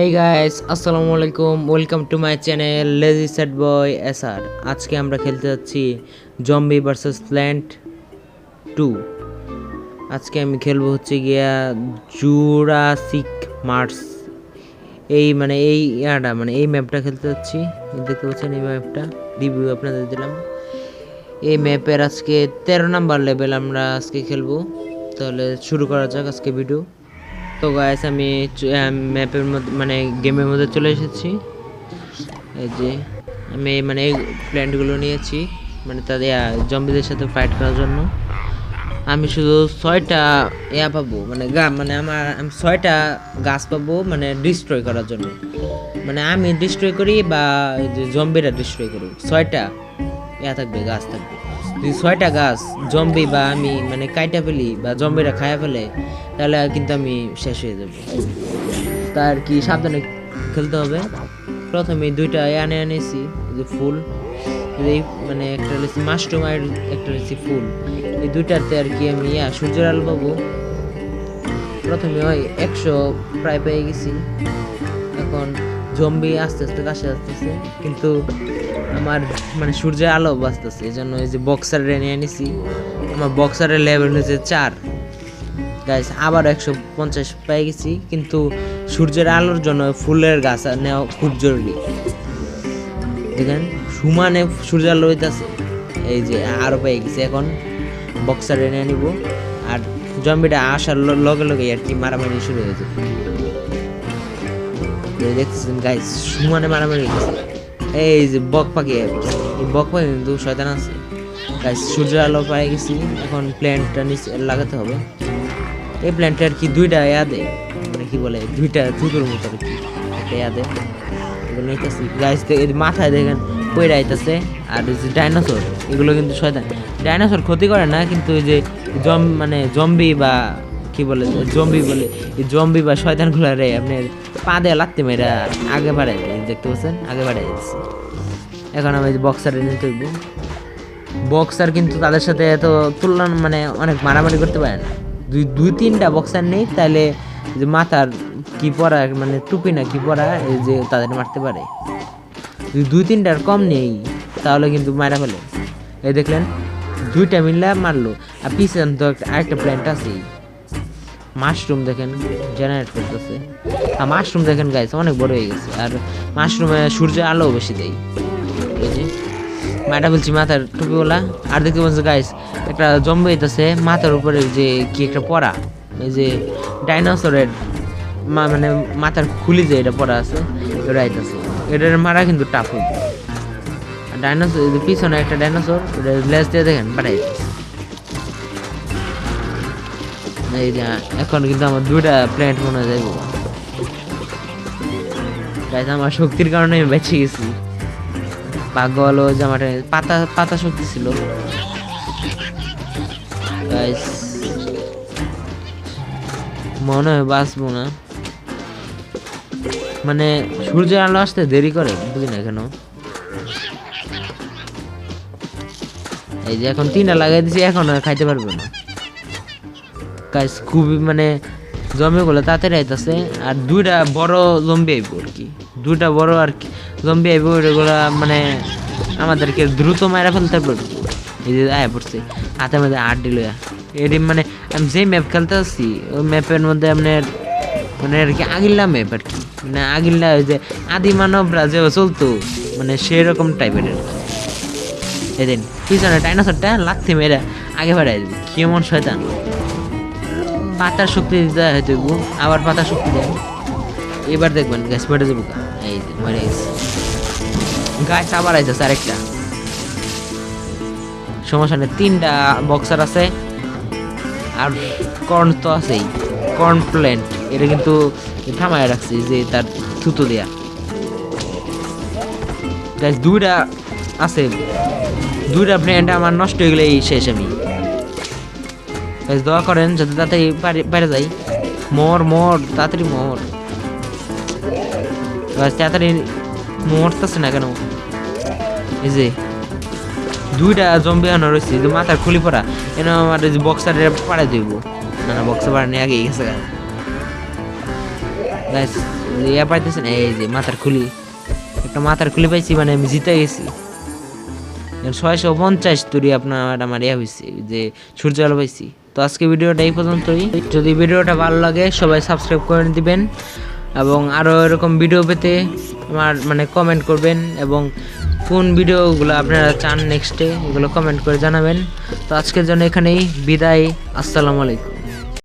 এই গাইস আসসালামু আলাইকুম welcome to my channel lazy set boy SR আজকে আমরা খেলতে যাচ্ছি জম্বি ভার্সেস প্ল্যান্ট টু আজকে আমি খেলব হচ্ছে গিয়া জুরাসিক মার্স এই মানে এই ইয়াটা মানে এই ম্যাপটা খেলতে যাচ্ছি। দেখতে পাচ্ছেন এই ম্যাপটা রিভিউ আপনাদের দিলাম। এই ম্যাপের আজকে তেরো নাম্বার লেভেল আমরা আজকে খেলব। তাহলে শুরু করা যাক আজকে ভিডিও তো গাইস আমি ম্যাপের মধ্যে মানে গেমের মধ্যে চলে এসেছি। এই যে, আমি মানে এই প্ল্যান্টগুলো নিয়েছি মানে তাদের জম্বিদের সাথে ফাইট করার জন্য। আমি শুধু ছয়টা ইয়া পাবো মানে গা মানে আমার আমি ছয়টা গাছ পাবো মানে ডিস্ট্রয় করার জন্য। মানে আমি ডিস্ট্রয় করি বা জম্বিরা ডিস্ট্রয় করি ছয়টা ইয়া থাকবে, গাছ থাকবে। যদি ছয়টা গাছ জম্বি বা আমি মানে কাইটা ফেলি বা জম্বিরা খায়া ফেলে, তাহলে কিন্তু আমি শেষ হয়ে যাব। তার কি সাবধানে খেলতে হবে। প্রথমে দুইটা আনে এই যে ফুল। এই মানে একটা হচ্ছে মাশরুম আর একটা হচ্ছে ফুল। এই দুইটাতে আর কি আমি ইয়া সূর্যের আলো পাবো। প্রথমে ওই একশো প্রায় পেয়ে গেছি। এখন জম্বি আস্তে আস্তে কাছে আসতেছে। কিন্তু আমার মানে সূর্যের আলো বাঁচতেছে এই জন্য এই যে বক্সার নিয়ে নিছি। আমার বক্সারের লেভেল হয়েছে চার। গাছ আবার একশো পঞ্চাশ পেয়ে গেছি, কিন্তু সূর্যের আলোর জন্য ফুলের গাছ নেওয়া খুব জরুরি। দেখেন, সুমানে সূর্যের আলো হইতেছে, এই যে আরও পেয়ে গেছি এখন। বক্সার এনে নিব, আর জম্বিটা আসার লগে লগে আর কি মারামারি শুরু হয়েছে দেখতেছেন গাইস সুমানে মারামারি গেছে এই যে বক পাখি এই বক পাখি কিন্তু শয়তান আছে। গাইস সূর্যের আলো পাই গেছি। এখন প্ল্যান্টটা নিচে লাগাতে হবে। এই প্ল্যান্টটা আর কি দুইটা ইয়া দেয় মানে কি বলে, দুইটা থুতুর মতো আর কি একটা ইয়া দেয় এগুলো নিতেছি। এর মাথায় দেখেন পয়রা আইতাছে। আর যে ডাইনোসর এগুলো কিন্তু শয়তান। ডাইনোসর ক্ষতি করে না, কিন্তু ওই যে জম মানে জম্বি বা কি বলে, জম্বি বলে জম্বি বা শয়তানগুলো রে আপনার পা দিয়ে লাগতে মেয়েরা আগে বাড়াই দেখতে পাচ্ছেন? আগে বাড়াই দিচ্ছে এখন আমি বক্সারে নিতে বক্সার কিন্তু তাদের সাথে এত তুলনা মানে অনেক মারামারি করতে পারে না। দুই দুই তিনটা বক্সার নেই তাহলে যে মাথার কি পরা মানে টুপি না কি পরা, এই যে তাদের মারতে পারে। যদি দুই তিনটার কম নেই, তাহলে কিন্তু মারা ফেলে। এই দেখলেন, দুইটা মিললে মারলো। আর পিছন তো একটা- আরেকটা প্ল্যান্ট আছে। মাশরুম দেখেন জেনারেট করতেছে। আর মাশরুম দেখেন গাইস অনেক বড় হয়ে গেছে। আর মাশরুমে সূর্যের আলো বেশি দেয়। এই যে মাটা বলছি মাথার টুপিওয়ালা। আর দেখতে পাচ্ছি গাইস একটা জম্বি হইতেছে, মাথার উপরে যে কি একটা পড়া, এই যে ডাইনোসরের মা মানে মাথার খুলি যে এটা পড়া আছে, এটা আইতেছে। এটার মারা কিন্তু টাফ হইবে। ডাইনোসর পিছনে একটা ডাইনোসর লেজ দিয়ে দেখেন পাঠাই এই যে, এখন কিন্তু আমার দুইটা প্ল্যান্ট মনে যাইব। আমার শক্তির কারণে আমি বেঁচে গেছি। ভাগ্য হলো জামাটা পাতা পাতা শক্তি ছিল। মনে হয় বাঁচবো না। মানে সূর্যের আলো আসতে দেরি করে, বুঝি না কেন? এই যে, এখন তিনটা লাগাই দিছি, এখন খাইতে পারবে না। গাইস খুবই মানে জম্বিগুলো তাড়াতাড়ি আইতাছে। আর দুইটা বড় জম্বি আইব আর কি। দুইটা বড় আর কি জম্বি আইব, ওইগুলা মানে আমাদেরকে দ্রুত মারা ফেলতে পারবে। এই যে আয়া পড়ছে, হাতের মধ্যে আট দিল এটি মানে আমি যে ম্যাপ খেলতে আসছি, ওই ম্যাপের মধ্যে আপনার মানে আর কি আগিল্লা ম্যাপ আর কি। মানে আগিল্লা ওই যে আদি মানবরা যে চলতো মানে সেরকম টাইপের আর কি। এদিন পিছনে ডাইনোসরটা লাগতে মেয়েরা আগে বাড়াই কেমন শয়তান। পাতার শক্তি দিতে হয় হয়তো আবার পাতার শক্তি দেয়। এবার দেখবেন, গ্যাস মেরে দেবো এই মরে গেছে। গাছ আবার আইতেছে আরেকটা সমস্যা নেই, তিনটা বক্সার আছে। আর কর্ন তো আছেই। কর্ন প্ল্যান্ট এটা কিন্তু থামায় রাখছি যে তার থুতো দেয়া। গাছ দুইটা আছে। দুইটা প্ল্যান্ট আমার নষ্ট হয়ে গেলেই শেষ আমি। গাইস দোয়া করেন যাতে তাড়াতাড়ি পারে যাই। মর মর, তাড়াতাড়ি মর। গাইস তাড়াতাড়ি মরতেছে না কেন? এই যে, দুইটা জম্বি আনো রয়েছে যে মাথার খুলি পড়া এনে আমার যে বক্সারে পাড়াই দিব। না না বক্সার পাড়া নিয়ে আগে গেছে গা। গাইস ইয়া পাইতেছেন এই যে মাথার খুলি। একটা মাথার খুলি পাইছি মানে আমি জিতে গেছি। ছয়শো পঞ্চাশ তুরি আপনার আমার মারিয়া হয়েছে যে সূর্য আলো পাইছি তো আজকে ভিডিওটা এই পর্যন্তই। যদি ভিডিওটা ভালো লাগে, সবাই সাবস্ক্রাইব করে দিবেন এবং আরও এরকম ভিডিও পেতে আমার মানে কমেন্ট করবেন এবং কোন ভিডিওগুলো আপনারা চান নেক্সটে এগুলো কমেন্ট করে জানাবেন। তো আজকের জন্য এখানেই, বিদায়, আসসালামু আলাইকুম।